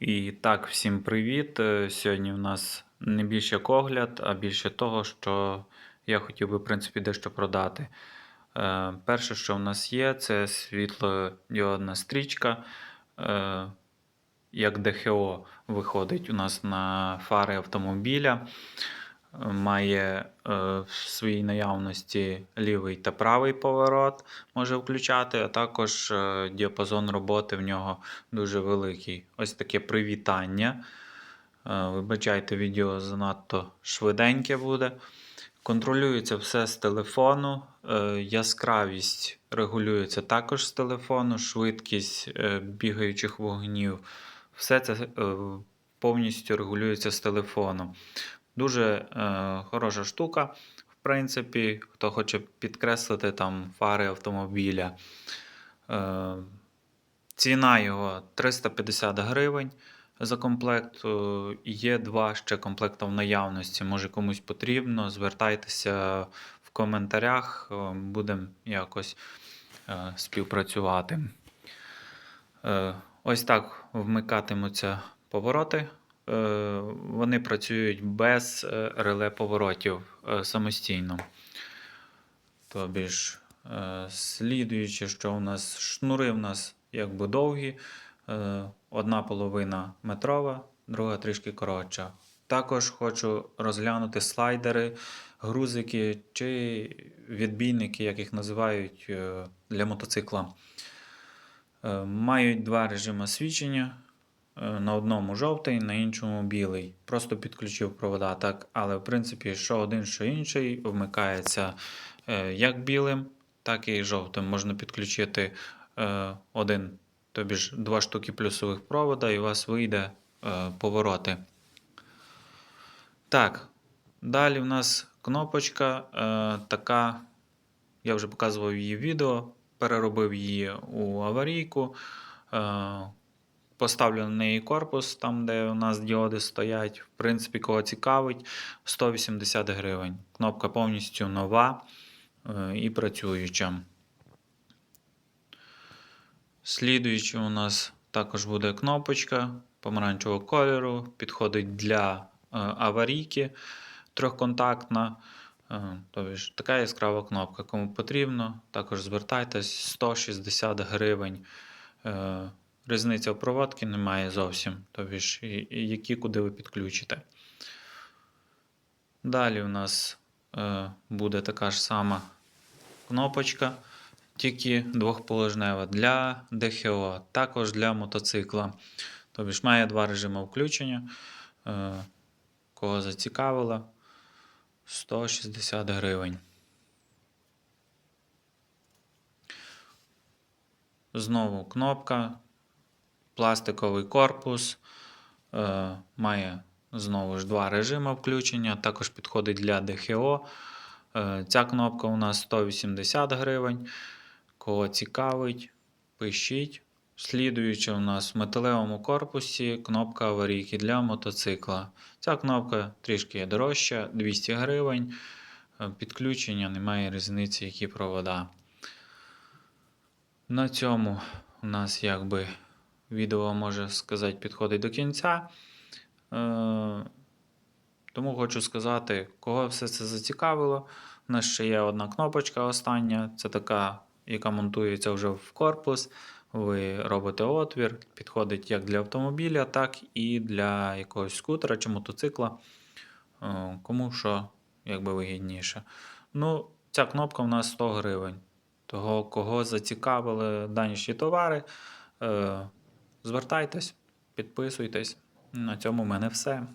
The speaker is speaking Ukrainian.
І так, всім привіт. Е, Сьогодні у нас не більше когляд, огляд, а більше того, що я хотів би, в принципі, дещо продати. Е, Перше, що в нас є, це світлодіодна стрічка. Е, Як ДХО виходить у нас на фари автомобіля. Має е, в своїй наявності лівий та правий поворот, може включати, а також е, діапазон роботи в нього дуже великий. Ось таке привітання. Е, Вибачайте, відео занадто швиденьке буде. Контролюється все з телефону. Яскравість регулюється також з телефону, швидкість бігаючих вогнів. Все це повністю регулюється з телефону. Дуже е, хороша штука. В принципі, хто хоче підкреслити там фари автомобіля. Е, ціна його 350 гривень за комплект. Е, Є два ще комплекти в наявності. Може комусь потрібно. Звертайтеся в коментарях, е, будемо якось е, співпрацювати. Е, Ось так вмикатимуться повороти. Е, Вони працюють без е, реле поворотів е, самостійно. Тобі ж, слідуючи, що у нас шнури у нас якби довгі, одна половина метрова, друга трішки коротша. Також хочу розглянути слайдери, грузики чи відбійники, як їх називають для мотоцикла. Мають два режими свічення. Е, На одному жовтий, на іншому білий. Просто підключив провода, так, але в принципі, що один, що інший вмикається е, як білим, так і жовтим. Можна підключити е, один, тобі ж два штуки плюсових провода, і у вас вийде повороти. Так, далі в нас кнопочка така. Я вже показував її відео, переробив її у аварійку. Поставлю на неї корпус, там, де у нас діоди стоять. В принципі, кого цікавить, 180 гривень. Кнопка повністю нова е, і працююча. Слідуючи, у нас також буде кнопочка помаранчевого кольору. Підходить для е, аварійки трьохконтактна. Е, Тобто така яскрава кнопка. Кому потрібно, також звертайтесь 160 гривень. Різниця в проводці немає зовсім. Тобто ж, і- і які куди ви підключите. Далі у нас е, буде така ж сама кнопочка, тільки двохположнева для ДХО, також для мотоцикла. Тобто ж має два режими включення. Е, кого зацікавило, 160 гривень. Знову кнопка, пластиковий корпус, е, має знову ж два режими включення, також підходить для ДХО. Е, ця кнопка у нас 180 гривень. Кого цікавить, пишіть. Слідуючи у нас в металевому корпусі кнопка аварійки для мотоцикла. Ця кнопка трішки дорожча, 200 гривень. Е, Підключення немає різниці, які провода. На цьому у нас якби відео, може сказати, підходить до кінця. Е, Тому хочу сказати, кого все це зацікавило. У нас ще є одна кнопочка остання. Це така, яка монтується вже в корпус. Ви робите отвір, підходить як для автомобіля, так і для якогось скутера чи мотоцикла. Е, Кому що якби вигідніше. Ну, ця кнопка у нас 100 гривень. Того, кого зацікавили дані товари, е, звертайтесь, підписуйтесь. На цьому в мене все.